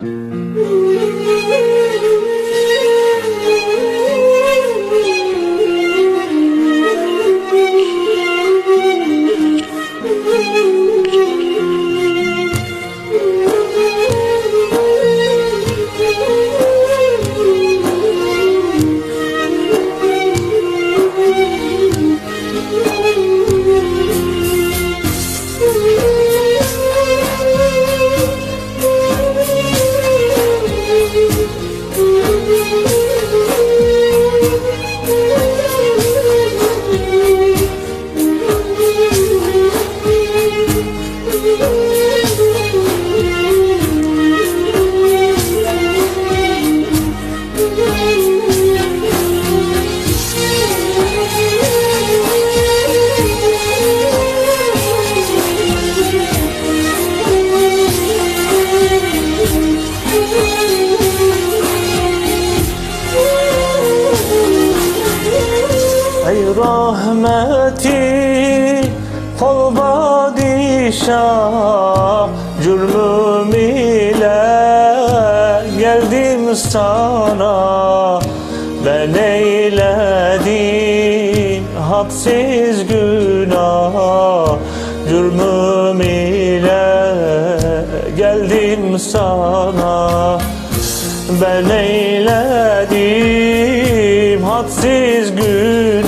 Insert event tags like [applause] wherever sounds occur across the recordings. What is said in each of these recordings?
Ooh. [laughs] rahmeti kol padişah Cürmüm ile geldim sana. Ben eyledim hadsiz günah Cürmüm ile geldim sana. Ben eyledim hadsiz günah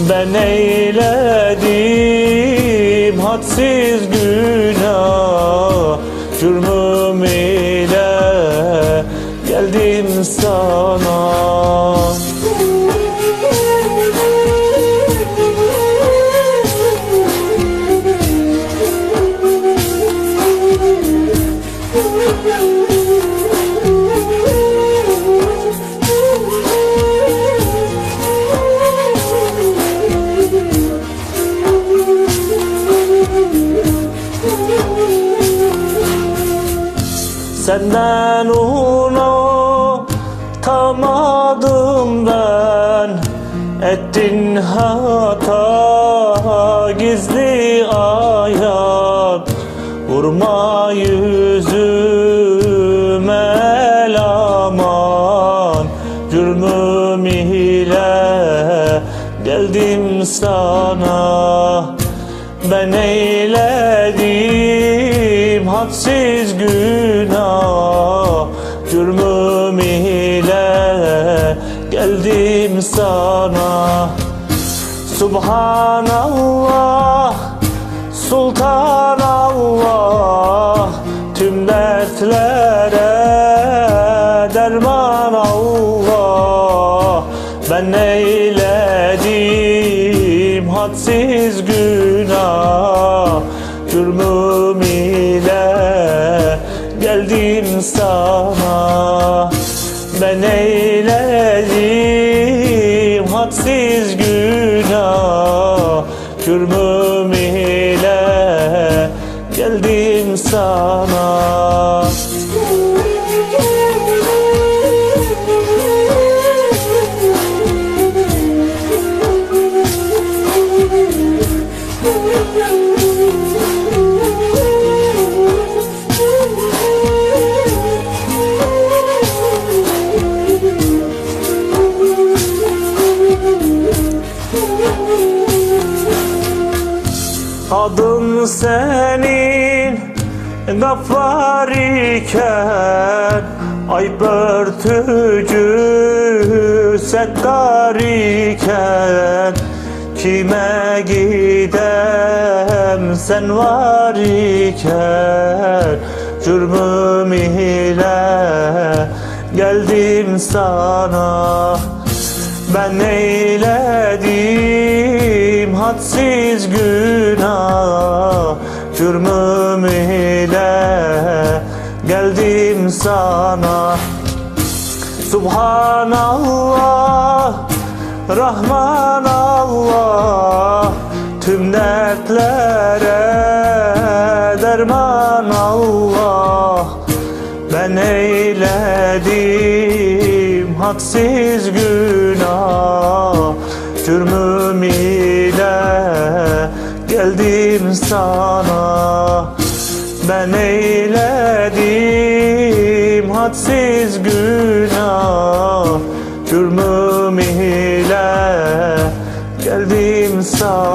Ben eyledim hadsiz günah. Cürmüm ile geldim sana Senden onu tamadım ben. Ettin hata gizli ayat Vurma yüzüme aman Cürmüm ile geldim sana. Ben eyledim hadsiz günah Subhanallah Sultanallah Tüm dertlere derman Allah Ben eyledim hadsiz günah? Cürmüm ile geldim sana Cürmüm ile geldim sana Adın senin gaffar iken Ayıp örtücü settar iken Kime gidem sen var iken Cürmüm ile geldim sana. Ben eyledim hadsiz günah Cürmüm ile sana. Subhanallah Rahman Allah Tüm dertlere derman Allah. Ben eyledim hadsiz günah. Cürmüm ile geldim sana Ben eyledim hadsiz günah. Cürmüm ile geldim sana